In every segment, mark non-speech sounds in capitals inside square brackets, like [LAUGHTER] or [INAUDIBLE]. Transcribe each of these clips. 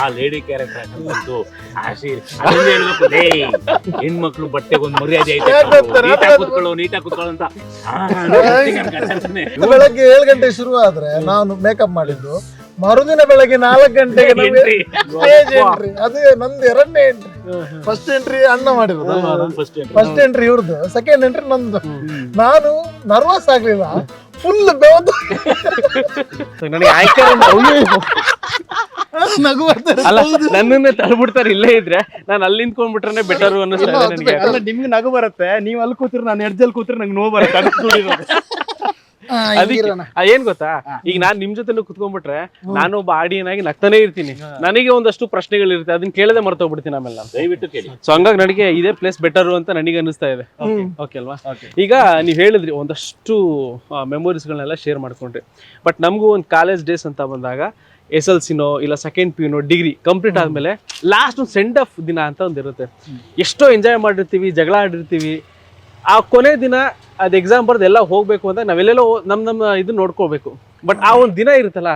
ಆ lady character ಬಂತು. ಆಶೀರ್ ಅದನ್ನ ಹೇಳ್ಬೇಕು ಲೇ ಹೆಣ್ಮಕ್ಳು ಬಟ್ಟೆಗೆ ಒಂದು ಮರ್ಯಾದೆ ಐತೆ? ನೀಟಾಗಿ ಕೂತ್ಕೊಳ್ಳೋ ನೀಟಾಗಿ ಕುತ್ಕೊಳ್ಳು ಅಂತ. ಬೆಳಗ್ಗೆ ಏಳು ಗಂಟೆ ಶುರು ಆದ್ರೆ ನಾನು ಮೇಕಪ್ ಮಾಡಿದ್ದು. ಮರುದಿನ ಬೆಳಗ್ಗೆ ನಾಲ್ಕು ಗಂಟೆಗೆ. ಸ್ಟೇಜ್ ಎಂಟ್ರಿ ಅದು ನಂದು ಎರಡನೇ ಎಂಟ್ರಿ ಫಸ್ಟ್ ಎಂಟ್ರಿ ಅಣ್ಣ ಮಾಡಿರೋದು ಫಸ್ಟ್ ಎಂಟ್ರಿ ಇವ್ರದ್ದು ಸೆಕೆಂಡ್ ಎಂಟ್ರಿ ನಂದು. ನಾನು ನರ್ವಸ್ ಆಗ್ಲಿಲ್ಲ. ಫುಲ್ ಬೆವತ್ತು. [LAUGHS] ನನಗೆ ಆಯ್ಕೆ ನಗು ಬರ್ತದೆ ಅಲ್ಲ ನನ್ನನ್ನೇ ತಳ್ಬಿಡ್ತಾರೆ ಇಲ್ಲೇ ಇದ್ರೆ. ನಾನು ಅಲ್ಲಿ ನಿಂತ್ಕೊಂಡ್ಬಿಟ್ರೆ ಬೆಟರ್ ಅನ್ನಿಸ್ತಾ ಇದೆ ನನಗೆ. ಅಲ್ಲ ನಿಮ್ಗೆ ನಗು ಬರುತ್ತೆ. ನೀವ್ ಅಲ್ಲಿ ಕೂತ್ರೆ ನಾನು ಎಡ್ಜಲ್ಲಿ ಕೂತ್ರೆ ನಂಗೆ ನೋವು ಬರುತ್ತೆ. ಅದಕ್ಕೆ ನೋಡಿರೋದು. [LAUGHS] ಅದಕ್ಕೆ ಏನ್ ಗೊತ್ತಾ? ಈಗ ನಾನ್ ನಿಮ್ ಜೊತೆ ಕುತ್ಕೊಂಡ್ಬಿಟ್ರೆ ನಾನು ಒಬ್ಬ ಆಡಿಯನ್ ಆಗಿ ನಗ್ತಾನೆ ಇರ್ತೀನಿ. ನನಗೆ ಒಂದಷ್ಟು ಪ್ರಶ್ನೆಗಳು ಇರುತ್ತೆ ಅದನ್ನ ಕೇಳದೆ ಮರ್ತೋಗ್ಬಿಡ್ತೀನಿ ಆಮೇಲೆ ನಾನು. ದಯವಿಟ್ಟು ಕೇಳಿ. ಸೊ ಹಂಗಾಗಿ ನನಗೆ ಇದೇ ಪ್ಲೇಸ್ ಬೆಟರ್ ಅಂತ ನನಗೆ ಅನಿಸ್ತಾ ಇದೆ. ಓಕೆ ಅಲ್ವಾ? ಈಗ ನೀವು ಹೇಳಿದ್ರಿ ಒಂದಷ್ಟು ಮೆಮೊರೀಸ್ಗಳನ್ನೆಲ್ಲ ಶೇರ್ ಮಾಡ್ಕೊಂಡ್ರಿ. ಬಟ್ ನಮಗೂ ಒಂದು ಕಾಲೇಜ್ ಡೇಸ್ ಅಂತ ಬಂದಾಗ ಎಸ್ ಎಲ್ ಸಿನೋ ಇಲ್ಲ ಸೆಕೆಂಡ್ ಪಿ ನೋ ಡಿಗ್ರಿ ಕಂಪ್ಲೀಟ್ ಆದ್ಮೇಲೆ ಲಾಸ್ಟ್ ಒಂದು ಸೆಂಡ್ ಆಫ್ ದಿನ ಅಂತ ಒಂದು ಇರುತ್ತೆ ಎಷ್ಟೋ ಎಂಜಾಯ್ ಮಾಡಿರ್ತೀವಿ ಜಗಳ ಆಡಿರ್ತೀವಿ. ಆ ಕೊನೆ ದಿನ ಅದು ಎಕ್ಸಾಮ್ ಬರೆದು ಎಲ್ಲ ಹೋಗ್ಬೇಕು ಅಂತ ನಾವೆಲ್ಲೆಲ್ಲೋ ನಮ್ಮ ನಮ್ಮ ಇದನ್ನ ನೋಡ್ಕೋಬೇಕು ಬಟ್ ಆ ಒಂದು ದಿನ ಇರುತ್ತಲ್ಲ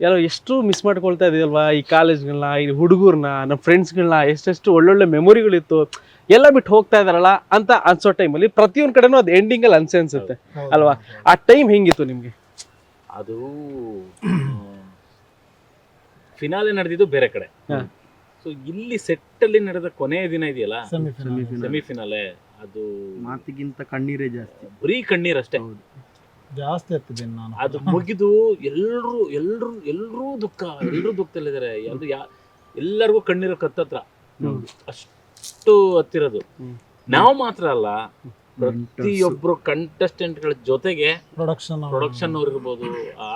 ಎಲ್ಲ ಎಷ್ಟು ಮಿಸ್ ಮಾಡ್ಕೊಳ್ತಾ ಇದೀವಲ್ವಾ ಈ ಕಾಲೇಜ್ಗಳನ್ನ ಈ ಹುಡುಗರನ್ನ ನಮ್ಮ ಫ್ರೆಂಡ್ಸ್ಗಳನ್ನ ಎಷ್ಟೆಷ್ಟು ಒಳ್ಳೊಳ್ಳೆ ಮೆಮೊರಿಗಳಿತ್ತು ಎಲ್ಲ ಬಿಟ್ಟು ಹೋಗ್ತಾ ಇದಾರಲ್ಲ ಅಂತ ಅನ್ಸೋ ಟೈಮಲ್ಲಿ ಪ್ರತಿಯೊಂದು ಕಡೆನೂ ಅದು ಎಂಡಿಂಗಲ್ಲಿ ಅನ್ಸೆ ಅನ್ಸುತ್ತೆ. ಅಲ್ವಾ? ಆ ಟೈಮ್ ಹೆಂಗಿತ್ತು ನಿಮಗೆ? ಅದು ಫಿನಾಲೆ ನಡೆದಿದ್ದು ಬೇರೆ ಕಡೆ. ಸೊ ಇಲ್ಲಿ ಸೆಟ್ ಅಲ್ಲಿ ನಡೆದ ಕೊನೆಯ ದಿನ ಇದೆಯಲ್ಲ. ಸೆಮಿಫಿನಾಲೆ ಅದು ಮಾತಿಗಿಂತ ಕಣ್ಣೀರೇ ಜಾಸ್ತಿ. ಬರೀ ಕಣ್ಣೀರ್ ಅಷ್ಟೇ ಜಾಸ್ತಿ ಆಗ್ತದೆ ನಾನು. ಅದು ಮುಗಿದು ಎಲ್ರು ಎಲ್ರು ಎಲ್ರೂ ದುಃಖ ಎಲ್ಲರೂ ದುಃಖದಲ್ಲಿದ್ದಾರೆ. ಅದು ಯಾ ಎಲ್ಲರಿಗೂ ಕಣ್ಣೀರು ಕತ್ತತ್ರ. ಅಷ್ಟು ಹತ್ತಿರದು. ನಾವು ಮಾತ್ರ ಅಲ್ಲ ಪ್ರತಿಯೊಬ್ರು ಕಂಟೆಸ್ಟೆಂಟ್ಗಳ ಗಳ ಜೊತೆಗೆ ಪ್ರೊಡಕ್ಷನ್ ಪ್ರೊಡಕ್ಷನ್ ಅವ್ರು ಇರ್ಬೋದು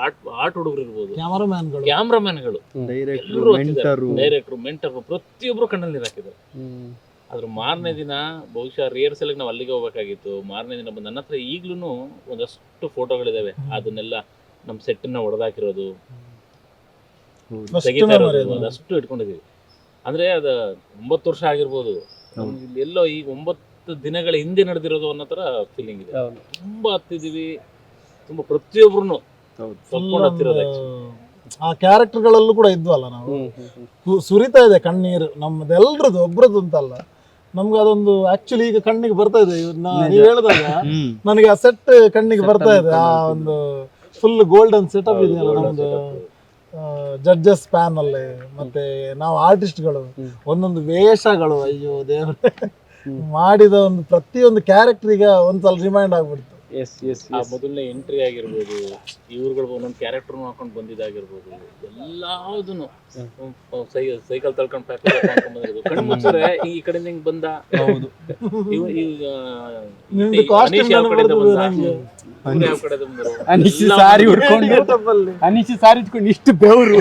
ಆರ್ಟ್ ಆರ್ಟ್ ಹುಡುಗರು ಇರ್ಬೋದು ಕ್ಯಾಮರಾಮ್ಯಾನ್ಗಳು ಕ್ಯಾಮ್ರಾಮನ್ಗಳು ಡೈರೆಕ್ಟರ್ ಎಲ್ಲರೂ ಮೆಂಟರು ಪ್ರತಿಯೊಬ್ರು ಕಣ್ಣಲ್ಲಿ ನೀರು ಹಾಕಿದ್ದಾರೆ. ಅದ್ರ ಮಾರನೇ ದಿನ ಬಹುಶಃ ರಿಹರ್ಸಲ್ಗೆ ನಾವು ಅಲ್ಲಿಗೆ ಹೋಗ್ಬೇಕಾಗಿತ್ತು. ಮಾರನೇ ದಿನ ಬಂದು ನನ್ನ ಹತ್ರ ಈಗ್ಲೂ ಒಂದಷ್ಟು ಫೋಟೋಗಳಿದಾವೆ ಅದನ್ನೆಲ್ಲ ನಮ್ಮ ಸೆಟ್ಟನ್ನ ಹೊಡೆದಾಕಿರೋದು ತೆಗಿತಾ ಇರೋದು ಅದಷ್ಟು ಇಟ್ಕೊಂಡಿದೀವಿ. ಅಂದ್ರೆ ಅದು ಒಂಬತ್ತು ವರ್ಷ ಆಗಿರ್ಬೋದು ಎಲ್ಲೋ ಈಗ ಒಂಬತ್ತು ದಿನಗಳ ಹಿಂದೆ ನಡೆದಿರೋದು ಅನ್ನೋ ತರ ಫೀಲಿಂಗ್ ಇದೆ. ತುಂಬಾ ಹತ್ತಿದೀವಿ. ತುಂಬಾ ಪ್ರತಿಯೊಬ್ರು ಹೌದು. ತಪ್ಕೊಂಡು ಹತ್ತಿರೋದು ಆ ಕ್ಯಾರೆಕ್ಟರ್ಗಳಲ್ಲೂ ಕೂಡ ಇದ್ವಲ್ಲ ನಾವು? ಸುರಿತಾ ಇದೆ ಕಣ್ಣೀರು. ನಮ್ಮದು ಎಲ್ರದ್ದು ಒಬ್ರದ್ದು ಅಂತಲ್ಲ. ನಮ್ಗೆ ಅದೊಂದು ಆಕ್ಚುಲಿ ಈಗ ಕಣ್ಣಿಗೆ ಬರ್ತಾ ಇದೆ. ನೀವ್ ನೀವು ಹೇಳಿದಾಗ ನನಗೆ ಆ ಸೆಟ್ ಕಣ್ಣಿಗೆ ಬರ್ತಾ ಇದೆ. ಆ ಒಂದು ಫುಲ್ ಗೋಲ್ಡನ್ ಸೆಟಪ್ ಅಪ್ ಇದೆಯಲ್ಲ ನಮ್ದು ಜಡ್ಜಸ್ ಪ್ಯಾನ್ ಅಲ್ಲಿ ಮತ್ತೆ ನಾವು ಆರ್ಟಿಸ್ಟ್ಗಳು ಒಂದೊಂದು ವೇಷಗಳು ಅಯ್ಯೋ ದೇವ್ರೆ. ಮಾಡಿದ ಒಂದು ಪ್ರತಿಯೊಂದು ಕ್ಯಾರೆಕ್ಟರ್ ಈಗ ಒಂದ್ಸಲ ರಿಮೈಂಡ್ ಆಗ್ಬಿಡ್ತು. ಎಸ್ ಎಸ್ ಆ ಮೊದಲನೇ ಎಂಟ್ರಿ ಆಗಿರ್ಬೋದು ಇವ್ರುಗಳು ಒಂದೊಂದು ಕ್ಯಾರೆಕ್ಟರ್ ಹಾಕೊಂಡು ಬಂದಿದ್ದಾಗಿರ್ಬೋದು ಎಲ್ಲಾವುದನ್ನು ಸೈಕಲ್ ತಳ್ಕೊಂಡು ಪ್ಯಾಕ್ ಕಣ್ಣು ಮುಚ್ಚಿದ್ರೆ ಈ ಕಡೆಯಿಂದ ಹಿಂಗ್ ಬಂದ? ಹೌದು. ಅನೀಶ್ ಸಾರಿ ಉಟ್ಕೊಂಡು. ಅನಿಶಿ ಸಾರಿ ಇಟ್ಕೊಂಡು ಇಷ್ಟು ಬೆವರು.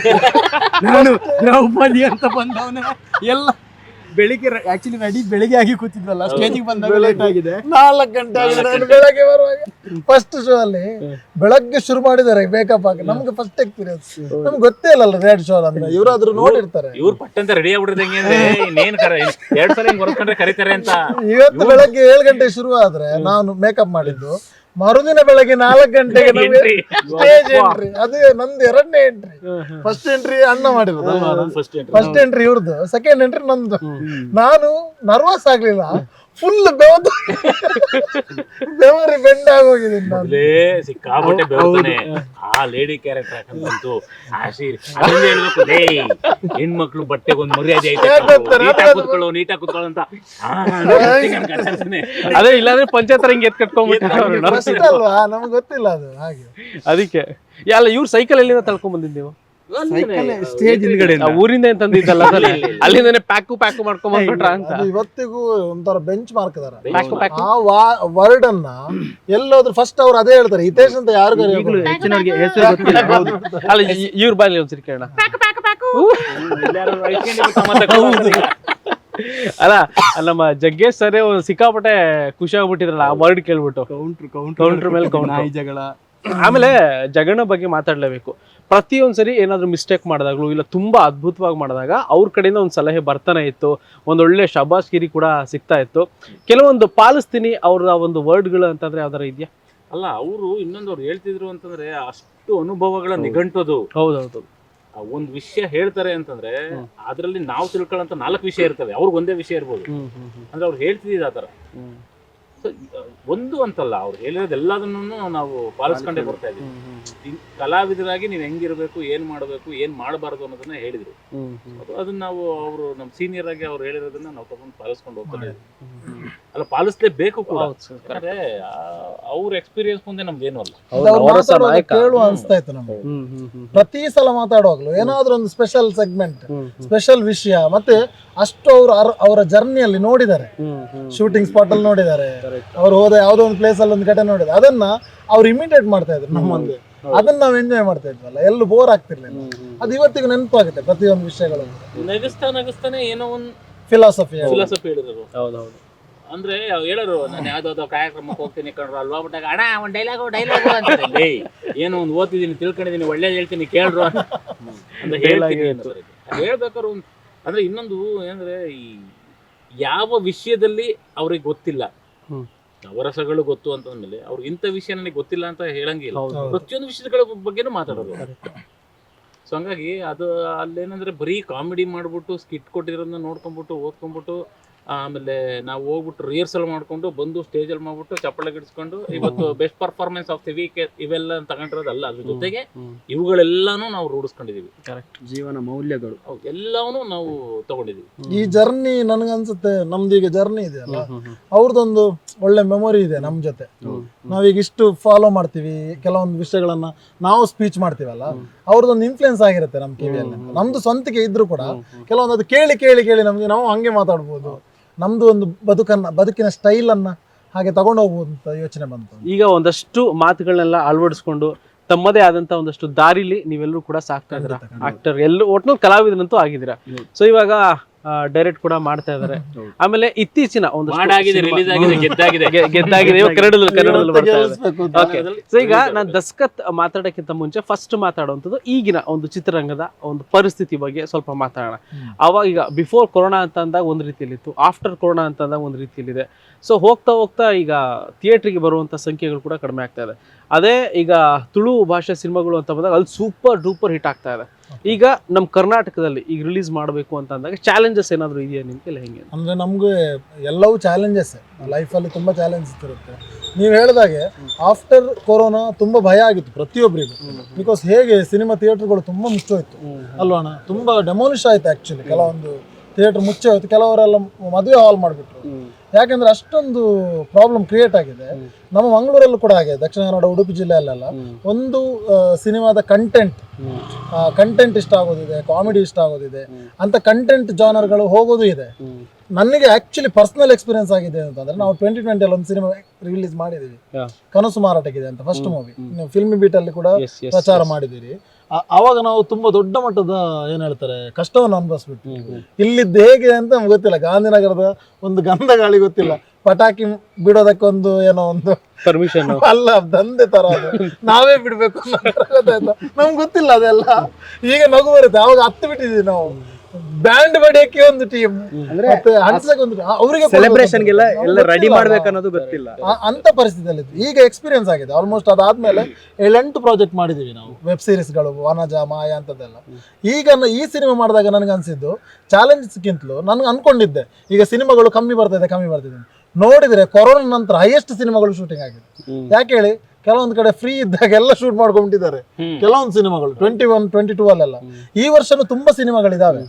ನಾನು ದ್ರೌಪದಿ ಅಂತ ಬಂದವನ. ಎಲ್ಲ ಬೆಳಿಗ್ಗೆ ಆಕ್ಚುಲಿ ರೆಡಿ ಬೆಳಿಗ್ಗೆ ಆಗಿ ಕೂತಿದ್ವಲ್ಲ ಸ್ಟೇಜಿಗೆ ಬಂದಾಗ ಲೇಟ್ ಆಗಿದೆ. ನಾಲ್ಕು ಗಂಟೆ ಆಗಿದೆ ನಾನು ಬೆಳಗ್ಗೆ ಬರುವಾಗ. ಫಸ್ಟ್ ಶೋ ಅಲ್ಲಿ ಬೆಳಗ್ಗೆ ಶುರು ಮಾಡಿದ್ದಾರೆ ಮೇಕಪ್ ಹಾಕಿ ನಮ್ಗೆ ಫಸ್ಟ್ ಎಕ್ಸ್ಪೀರಿಯನ್ಸ್ ನಮ್ಗೆ ಗೊತ್ತೇ ಇಲ್ಲಲ್ಲ ರೇಡ್ ಶೋ ಅಂತ. ಇವರಾದ್ರೂ ನೋಡಿರ್ತಾರೆ. ಇವ್ರು ಪಟ್ಟಂತ ರೆಡಿ ಆಗ್ಬಿಡ್ದಂಗೆ ಹೆಂಗೆ ಇನ್ನೇನ್ ಕರೆ ಎರಡ್ ಸಲ ಹಿಂಗ್ ಹೊರಕೊಂಡ್ರೆ ಕರೀತಾರೆ ಅಂತ ಇವತ್ತು ಬೆಳಗ್ಗೆ ಏಳು ಗಂಟೆ ಶುರು ಆದ್ರೆ ನಾನು ಮೇಕಪ್ ಮಾಡಿದ್ದು. ಮರುದಿನ ಬೆಳಗ್ಗೆ ನಾಲ್ಕು ಗಂಟೆಗೆ. ಸ್ಟೇಜ್ ಎಂಟ್ರಿ ಅದು ನಂದು ಎರಡನೇ ಎಂಟ್ರಿ ಫಸ್ಟ್ ಎಂಟ್ರಿ ಅಣ್ಣ ಮಾಡಿರೋದು. ಫಸ್ಟ್ ಫಸ್ಟ್ ಎಂಟ್ರಿ ಇವ್ರದ್ದು ಸೆಕೆಂಡ್ ಎಂಟ್ರಿ ನಂದು ನಾನು ನರ್ವಸ್ ಆಗ್ಲಿಲ್ಲ. ಫುಲ್ ಬೆವತ್ತು ಬೆವರಿ ಬೆಂಡ್ ಆಗೋಗಿದ್ದೀನಿ ನಾನು ಮೊದಲೇ ಸಿಕ್ಕಾಪಟ್ಟೆ ಬೆಳ್ತಾನೆ ಆ ಲೇಡಿ ಕ್ಯಾರೆಕ್ಟರ್ ಹಾಕಂತಂತು ಆಶೀರ್ ಅದನ್ನ ಹೇಳ್ಬೇಕು ಲೇ ಹೆಣ್ಮಕ್ಳು ಬಟ್ಟೆಗೆ ಒಂದ್ ಮರ್ಯಾದೆ ಐತೆ? ನೀಟಾಗಿ ಕೂತ್ಕೊಳ್ಳೋ ನೀಟಾಗಿ ಕುತ್ಕೊಳ್ಳು ಅಂತ. ಅದೇ ಇಲ್ಲಾಂದ್ರೆ ಪಂಚಾಯತ್ ರಂಗ ಎತ್ ಕಟ್ಕೊಂಡ್ಬಿಟ್ಟು ಅಲ್ವಾ ನಮ್ಗೆ ಗೊತ್ತಿಲ್ಲ ಅದು ಹಾಗೆ. ಅದಕ್ಕೆ. ಅಲ್ಲ ಇವ್ರು ಸೈಕಲ್ ಎಲ್ಲಿಂದ ತಳ್ಕೊಂಡ್ ಬಂದಿದ್ದು ನೀವು? ಸ್ಟೇಜ್ ಹಿಂದ್ಗಡೆ ಆ ಊರಿಂದ ಏನ್ ತಂದಿದ್ದಲ್ಲ? ಅಲ್ಲಿಂದನೇ ಪ್ಯಾಕು ಪ್ಯಾಕು ಮಾಡ್ಕೊಂಡ್ ಬಂದ್ಬಿಟ್ರ ಅಂತ? ಅದು ಇವತ್ತಿಗೂ ಒಂಥರ ಬೆಂಚ್ ಮಾರ್ಕ್ ಇದಾರೆ. ಪ್ಯಾಕು ಪ್ಯಾಕು ಆ ವರ್ಡ್ ಅನ್ನ ಎಲ್ಲೋದ್ರು ಫಸ್ಟ್ ಅವ್ರು ಅದೇ ಹೇಳ್ತಾರೆ. ಹಿತೇಶ್ ಅಂತ ಯಾರು ಈಗಲೂ ಹೆಚ್ಚಿನವ್ರಿಗೆ ಹೆಸರು ಗೊತ್ತಿಲ್ಲ. ಹೌದು. ಅಲ್ಲ ಇ- ಇವ್ರ ಬಾಯಲ್ಲಿ ಒಂದ್ಸರಿ ಕೇಳೋಣ. ಕೊಡು. ಅಲ್ಲ ನಮ್ಮ ಜಗ್ಗೇಶ್ ಸರ್ ಸಿಕ್ಕಾಪಟ್ಟೆ ಖುಷಿ ಆಗ್ಬಿಟ್ಟಿದ್ರಲ್ಲ ಆ ವರ್ಡ್ ಕೇಳ್ಬಿಟ್ಟು. Counter Counter. ಮೇಲೆ ಕೌಂಟ್ರ್ ನಾಯಿ ಜಗಳ. ಆಮೇಲೆ ಜಗಣ ಬಗ್ಗೆ ಮಾತಾಡ್ಲೇಬೇಕು. ಪ್ರತಿಯೊಂದ್ಸರಿ ಏನಾದರೂ ಮಿಸ್ಟೇಕ್ ಮಾಡಿದಾಗಲೂ ಇಲ್ಲ ತುಂಬಾ ಅದ್ಭುತವಾಗಿ ಮಾಡಿದಾಗ ಅವ್ರ ಕಡೆಯಿಂದ ಒಂದು ಸಲಹೆ ಬರ್ತಾನೆ ಇತ್ತು ಒಂದೊಳ್ಳೆ ಶಬಾಸ್ಗಿರಿ ಕೂಡ ಸಿಗ್ತಾ ಇತ್ತು. ಕೆಲವೊಂದು ಪಾಲಿಸ್ತೀನಿ ಅವ್ರ ಒಂದು ವರ್ಡ್ಗಳು ಅಂತಂದ್ರೆ ಯಾವ್ದಾರ ಇದೆಯಾ? ಅಲ್ಲ ಅವರು ಇನ್ನೊಂದು ಅವ್ರು ಹೇಳ್ತಿದ್ರು ಅಂತಂದ್ರೆ ಅಷ್ಟು ಅನುಭವಗಳ ನಿಘಂಟದು. ಹೌದೌದು. ಆ ಒಂದ್ ವಿಷಯ ಹೇಳ್ತಾರೆ ಅಂತಂದ್ರೆ ಅದರಲ್ಲಿ ನಾವು ತಿಳ್ಕೊಳ್ಳೋಂತ ನಾಲ್ಕು ವಿಷಯ ಇರ್ತವೆ ಅವ್ರಿಗೆ ಒಂದೇ ವಿಷಯ ಇರ್ಬೋದು. ಅಂದ್ರೆ ಅವ್ರು ಹೇಳ್ತಿದ್ದ ಆತರ ತರ ಒಂದು ಅಂತಲ್ಲ ಅವ್ರು ಹೇಳಿರೋದು ಎಲ್ಲದನ್ನು ನಾವು ಪಾಲಿಸ್ಕೊಂಡೇ ಬರ್ತಾ ಈ ಕಲಾವಿದರಾಗಿ ನೀವು ಹೆಂಗಿರ್ಬೇಕು ಏನ್ ಮಾಡಬೇಕು ಏನ್ ಮಾಡಬಾರದು ಅನ್ನೋದನ್ನ ಹೇಳಿದ್ರು. ಅದನ್ನ ನಾವು ಅವರು ನಮ್ಮ ಸೀನಿಯರ್ ಆಗಿ ಅವ್ರು ಹೇಳಿರೋದನ್ನ ನಾವು ತಗೊಂಡು ಪಾಲಿಸ್ಕೊಂಡು ಹೋಗ್ತಾ ಇದೀವಿ. ಅಲ್ಲ ಪಾಲಿಸ್ಲೇಬೇಕು ಕೂಡ. ಯಾಕಂದ್ರೆ ಅವ್ರ ಎಕ್ಸ್ಪೀರಿಯನ್ಸ್ ಮುಂದೆ ಏನು ಅಲ್ಲ. ಅನ್ಸ್ತಾ ಇತ್ತು ನಮ್ಗೆ. ಪ್ರತಿ ಸಲ ಮಾತಾಡುವಾಗ್ಲೂ ಏನಾದ್ರೂ ಒಂದು ಸ್ಪೆಷಲ್ ಸೆಗ್ಮೆಂಟ್ ಸ್ಪೆಷಲ್ ವಿಷಯ ಮತ್ತೆ ಅಷ್ಟು ಅವರು ಅವರ ಜರ್ನಿಯಲ್ಲಿ ನೋಡಿದ್ದಾರೆ. ಶೂಟಿಂಗ್ ಸ್ಪಾಟ್ ಅಲ್ಲಿ ನೋಡಿದ್ದಾರೆ. ಅವ್ರು ಹೋದ ಯಾವುದೋ ಒಂದು ಪ್ಲೇಸ್ ಅಲ್ಲಿ ಒಂದು ಘಟನೆ ನೋಡಿದ್ದಾರೆ. ಅದನ್ನ ಅವ್ರು ಇಮಿಟೇಟ್ ಮಾಡ್ತಾ ಇದ್ರು ನಮ್ಮ ಮುಂದೆ ಅದನ್ನ ನಾವು ಎಂಜಾಯ್ ಮಾಡ್ತಾ ಇದ್ವಲ್ಲ. ಎಲ್ಲೂ ಬೋರ್ ಆಗ್ತಿರ್ಲಿಲ್ಲ. ಅದು ಇವತ್ತಿಗೂ ನೆನಪಾಗುತ್ತೆ ಪ್ರತಿಯೊಂದು ವಿಷಯಗಳು ನಗಿಸ್ತಾ ನಗಿಸ್ತಾನೆ ಏನೋ ಒಂದು ಫಿಲಾಸಫಿ ಫಿಲಾಸಫಿ ಹೇಳಿದ್ರು. ಹೌದೌದು ಅಂದ್ರೆ ಹೇಳೋರು ನಾನು ಯಾವ್ದಾವ್ದೋ ಕಾರ್ಯಕ್ರಮಕ್ಕೆ ಹೋಗ್ತೀನಿ ಕಣ್ರು ಅಲ್ವಾ? ಬಿಟ್ಟಾಗ ಅಣ್ಣ ಒಂದು ಡೈಲಾಗ್ ಡೈಲಾಗ್ ಅಂತ ಏನೋ ಒಂದು ಓದ್ತಿದ್ದೀನಿ ತಿಳ್ಕೊಂಡಿದ್ದೀನಿ ಒಳ್ಳೇದು ಹೇಳ್ತೀನಿ ಕೇಳ್ರು ಅಂತ. [LAUGHS] ಹೇಳ್ತೀನಿ ಅಂತಾರೆ. ಹೇಳ್ಬೇಕಾದ್ರೆ ಒಂದು ಅಂದ್ರೆ ಇನ್ನೊಂದು ಏನಂದ್ರೆ ಈ ಯಾವ ವಿಷಯದಲ್ಲಿ ಅವ್ರಿಗೆ ಗೊತ್ತಿಲ್ಲ. ನವರಸಗಳು ಗೊತ್ತು ಅಂತಂದ್ಮೇಲೆ ಅವ್ರು ಇಂಥ ವಿಷಯ ನನಗೆ ಗೊತ್ತಿಲ್ಲ ಅಂತ ಹೇಳಂಗಿಲ್ಲ. ಪ್ರತಿಯೊಂದು ವಿಷಯಗಳ ಬಗ್ಗೆನೂ ಮಾತಾಡೋದು. ಸೊ ಹಂಗಾಗಿ ಅದು ಅಲ್ಲೇನಂದ್ರೆ ಬರೀ ಕಾಮಿಡಿ ಮಾಡ್ಬಿಟ್ಟು ಸ್ಕಿಟ್ ಕೊಟ್ಟಿರೋದನ್ನ ನೋಡ್ಕೊಂಡ್ಬಿಟ್ಟು ಓದ್ಕೊಂಡ್ಬಿಟ್ಟು ಆಮೇಲೆ ನಾವು ಹೋಗ್ಬಿಟ್ಟು ರಿಹರ್ಸಲ್ ಮಾಡ್ಕೊಂಡು ಬಂದು ಸ್ಟೇಜಲ್ಲಿ ಮಾಡ್ಬಿಟ್ಟು ಚಪ್ಪಳ ಗಿಡಿಸ್ಕೊಂಡು ಇವತ್ತು best performance of the week ಇವೆಲ್ಲ ತಗೊಂಡಿರೋದಲ್ಲ ಅದ್ರ ಜೊತೆಗೆ ಇವುಗಳೆಲ್ಲಾನು ನಾವು ರೂಢಿಸ್ಕೊಂಡಿದೀವಿ. ಕರೆಕ್ಟ್ ಜೀವನ ಮೌಲ್ಯಗಳು. ಎಲ್ಲವನ್ನೂ ನಾವು ತಗೊಂಡಿದೀವಿ. ಈ ಜರ್ನಿ ನನಗನ್ಸುತ್ತೆ ನಮ್ದು ಈಗ ಜರ್ನಿ ಇದೆ ಅಲ್ಲ? ಅವ್ರದ್ದೊಂದು ಒಳ್ಳೆ ಮೆಮೊರಿ ಇದೆ ನಮ್ ಜೊತೆ. ನಾವೀಗ ಇಷ್ಟು ಫಾಲೋ ಮಾಡ್ತೀವಿ ಕೆಲವೊಂದು ವಿಷಯಗಳನ್ನ ನಾವು ಸ್ಪೀಚ್ ಮಾಡ್ತೀವಲ್ಲ ಅವ್ರದ್ದೊಂದು ಇನ್ಫ್ಲುಯೆನ್ಸ್ ಆಗಿರುತ್ತೆ ನಮ್ಮ ಕಿವಿಯಲ್ಲಿ. ನಮ್ದು ಸ್ವಂತಿಕೆ ಇದ್ರು ಕೂಡ. ಕೆಲವೊಂದು ಅದು ಕೇಳಿ ಕೇಳಿ ಕೇಳಿ ನಮ್ಗೆ ನಾವು ಹಂಗೆ ಮಾತಾಡ್ಬೋದು. ನಮ್ದು ಒಂದು ಬದುಕನ್ನ ಬದುಕಿನ ಸ್ಟೈಲ್ ಅನ್ನ ಹಾಗೆ ತಗೊಂಡು ಹೋಗ್ಬೋದು ಅಂತ ಯೋಚನೆ ಬಂತು ಈಗ ಒಂದಷ್ಟು ಮಾತುಗಳನ್ನೆಲ್ಲ ಅಳವಡಿಸ್ಕೊಂಡು ತಮ್ಮದೇ ಆದಂತ ಒಂದಷ್ಟು ದಾರಿಲಿ ನೀವೆಲ್ಲರೂ ಕೂಡ ಸಾಕ್ತಾ ಇದ್ದೀರಾ. ಆಕ್ಟರ್ ಎಲ್ಲರೂ ಒಟ್ನಲ್ಲಿ ಕಲಾವಿದರಂತೂ ಆಗಿದ್ದೀರಾ. ಸೊ ಇವಾಗ ಡೈರೆಕ್ಟ್ ಕೂಡ ಮಾಡ್ತಾ ಇದ್ದಾರೆ ಆಮೇಲೆ ಇತ್ತೀಚಿನ ಒಂದು ಗೆದ್ದಾಗಿದೆ. ಈಗ ನಾನು ದಸ್ಕತ್ ಮಾತಾಡೋಕ್ಕಿಂತ ಮುಂಚೆ ಫಸ್ಟ್ ಮಾತಾಡುವಂಥದ್ದು ಈಗಿನ ಒಂದು ಚಿತ್ರರಂಗದ ಒಂದು ಪರಿಸ್ಥಿತಿ ಬಗ್ಗೆ ಸ್ವಲ್ಪ ಮಾತಾಡೋಣ. ಅವಾಗ ಈಗ ಬಿಫೋರ್ ಕೊರೋನಾ ಅಂತ ಅಂದಾಗ ಒಂದು ರೀತಿಯಲ್ಲಿತ್ತು ಆಫ್ಟರ್ ಕೊರೋನಾ ಅಂತ ಅಂದಾಗ ಒಂದು ರೀತಿಯಲ್ಲಿದೆ. ಸೊ ಹೋಗ್ತಾ ಹೋಗ್ತಾ ಈಗ ಥಿಯೇಟ್ರಿಗೆ ಬರುವಂಥ ಸಂಖ್ಯೆಗಳು ಕೂಡ ಕಡಿಮೆ ಆಗ್ತಾ ಇದೆ. ಅದೇ ಈಗ ತುಳು ಭಾಷೆ ಸಿನಿಮಾಗಳು ಅಂತ ಬಂದಾಗ ಅಲ್ಲಿ ಸೂಪರ್ ಡೂಪರ್ ಹಿಟ್ ಆಗ್ತಾ ಇದೆ. ಈಗ ನಮ್ಮ ಕರ್ನಾಟಕದಲ್ಲಿ ಈಗ ರಿಲೀಸ್ ಮಾಡಬೇಕು ಅಂತ ಅಂದಾಗ ಚಾಲೆಂಜಸ್ ಏನಾದರೂ ಇದೆಯಾ ನಿಮ್ಗೆ ಇಲ್ಲ ಹೆಂಗೆ ಅಂದರೆ ನಮಗೆ ಎಲ್ಲವೂ ಚಾಲೆಂಜಸ್ ಲೈಫಲ್ಲಿ ತುಂಬ ಚಾಲೆಂಜಸ್ ಇರುತ್ತೆ. ನೀವು ಹೇಳಿದಾಗೆ ಆಫ್ಟರ್ ಕೊರೋನಾ ತುಂಬ ಭಯ ಆಗಿತ್ತು ಪ್ರತಿಯೊಬ್ಬರಿಗೂ ಬಿಕಾಸ್ ಹೇಗೆ ಸಿನಿಮಾ ಥಿಯೇಟರ್ಗಳು ತುಂಬ ಮುಚ್ಚೋಯ್ತು. ಅಲ್ವಾ ತುಂಬ ತುಂಬಾ ಡೆಮೋಲಿಷ್ ಆಯಿತು ಆ್ಯಕ್ಚುಲಿ ಕೆಲವೊಂದು ಥಿಯೇಟರ್ ಮುಚ್ಚೋಯ್ತು ಕೆಲವರೆಲ್ಲ ಮದುವೆ ಹಾಲ್ ಮಾಡಿಬಿಟ್ರು. ಯಾಕಂದ್ರೆ ಅಷ್ಟೊಂದು ಪ್ರಾಬ್ಲಮ್ ಕ್ರಿಯೇಟ್ ಆಗಿದೆ. ನಮ್ಮ ಮಂಗಳೂರಲ್ಲೂ ಕೂಡ ಹಾಗೆ ದಕ್ಷಿಣ ಕನ್ನಡ ಉಡುಪಿ ಜಿಲ್ಲೆಯಲ್ಲೆಲ್ಲ. ಒಂದು ಸಿನಿಮಾದ ಕಂಟೆಂಟ್ ಕಂಟೆಂಟ್ ಇಷ್ಟ ಆಗೋದಿದೆ ಕಾಮಿಡಿ ಇಷ್ಟ ಆಗೋದಿದೆ. ಅಂತ ಕಂಟೆಂಟ್ ಜಾನರ್ಗಳು ಹೋಗೋದು ಇದೆ. ನನಗೆ ಆಕ್ಚುಲಿ ಪರ್ಸನಲ್ ಎಕ್ಸ್ಪೀರಿಯನ್ಸ್ ಆಗಿದೆ ಅಂತಂದ್ರೆ ನಾವು ಟ್ವೆಂಟಿ ಅಲ್ಲಿ ಒಂದು ಸಿನಿಮಾ ರಿಲೀಸ್ ಮಾಡಿದ್ದೀವಿ. ಕನಸು ಮಾರಾಟಕ್ಕಿದೆ ಅಂತ ಫಸ್ಟ್ ಮೂವಿ. ನೀವು ಫಿಲ್ಮಿ ಬೀಟ್ ಅಲ್ಲಿ ಕೂಡ ಪ್ರಚಾರ ಮಾಡಿದ್ದೀರಿ. ಆವಾಗ ನಾವು ತುಂಬಾ ದೊಡ್ಡ ಮಟ್ಟದ ಏನ್ ಹೇಳ್ತಾರೆ ಕಷ್ಟವನ್ನು ಅನುಭವಿಸ್ಬಿಟ್ಟು ಇಲ್ಲಿದ್ದ ಹೇಗೆ ಅಂತ ನಮ್ಗೆ ಗೊತ್ತಿಲ್ಲ. ಗಾಂಧಿನಗರದ ಒಂದು ಗಂಧ ಗಾಳಿ ಗೊತ್ತಿಲ್ಲ. ಪಟಾಕಿ ಬಿಡೋದಕ್ಕೊಂದು ಏನೋ ಒಂದು ಪರ್ಮಿಷನ್ ಅಲ್ಲ ದಂಧೆ ತರ ಅದು. ನಾವೇ ಬಿಡ್ಬೇಕು ಗೊತ್ತಾಯ್ತಾ. ನಮ್ಗೆ ಗೊತ್ತಿಲ್ಲ ಅದೆಲ್ಲ. ಈಗ ನಗು ಬರುತ್ತೆ. ಅವಾಗ ಹತ್ತು ಬಿಟ್ಟಿದೀವಿ ನಾವು. ಬ್ಯಾಂಡ್ ಬಡಿಯಕ್ಕೆ ಒಂದು ಟೀಮ್ ಅಂದ್ರೆ ಮತ್ತೆ ಹಂಚಕ್ಕೆ ಒಂದು ಆ, ಅವರಿಗೆ ಸೆಲೆಬ್ರೇಷನ್ ಎಲ್ಲ ರೆಡಿ ಮಾಡ್ಬೇಕನ್ನೋದು ಮಾಡ್ಬೇಕು ಅನ್ನೋದು ಗೊತ್ತಿಲ್ಲ. ಆ- ಅಂತ ಪರಿಸ್ಥಿತಿಯಲ್ಲಿ ಈಗ ಎಕ್ಸ್ಪೀರಿಯನ್ಸ್ ಆಗಿದೆ. ಆಲ್ಮೋಸ್ಟ್ ಅದಾದ್ಮೇಲೆ ಏಳೆಂಟು ಪ್ರಾಜೆಕ್ಟ್ ಮಾಡಿದೀವಿ ನಾವು. ವೆಬ್ ಸೀರೀಸ್ಗಳು ವನಜ ಮಾಯ ಅಂತದೆಲ್ಲ ಈಗ ಈ ಸಿನಿಮಾ ಮಾಡಿದಾಗ ನನಗೆ ಅನ್ಸಿದ್ದು ಚಾಲೆಂಜಸ್ಗಿಂತಲೂ ನನಗೆ ಅನ್ಕೊಂಡಿದ್ದೆ. ಈಗ ಸಿನಿಮಾಗಳು ಕಮ್ಮಿ ಬರ್ತಿದೆ ಕಮ್ಮಿ ಬರ್ತಿದೆ ನೋಡಿದ್ರೆ ಕೊರೋನಾ ನಂತರ ಹೈಯೆಸ್ಟ್ ಸಿನಿಮಾಗಳು ಶೂಟಿಂಗ್ ಆಗಿದೆ. ಯಾಕೆ ಹೇಳಿ? ಕೆಲವೊಂದು ಕಡೆ ಫ್ರೀ ಇದ್ದಾಗ ಎಲ್ಲ ಶೂಟ್ ಮಾಡ್ಕೊಂಡಿದ್ದಾರೆ ಕೆಲವೊಂದು ಸಿನಿಮಾಗಳು ಟ್ವೆಂಟಿ ಒನ್ ಟ್ವೆಂಟಿ ಟೂ ಅಲ್ಲೆಲ್ಲ ಈ ವರ್ಷನೂ ತುಂಬಾ ಸಿನಿಮಾಗಳಿದಾವೆ.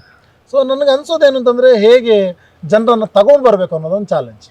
ಸೊ ನನಗೆ ಅನ್ಸೋದೇನು ಅಂತಂದ್ರೆ ಹೇಗೆ ಜನರನ್ನು ತಗೊಂಡು ಬರ್ಬೇಕು ಅನ್ನೋದೊಂದು ಚಾಲೆಂಜ್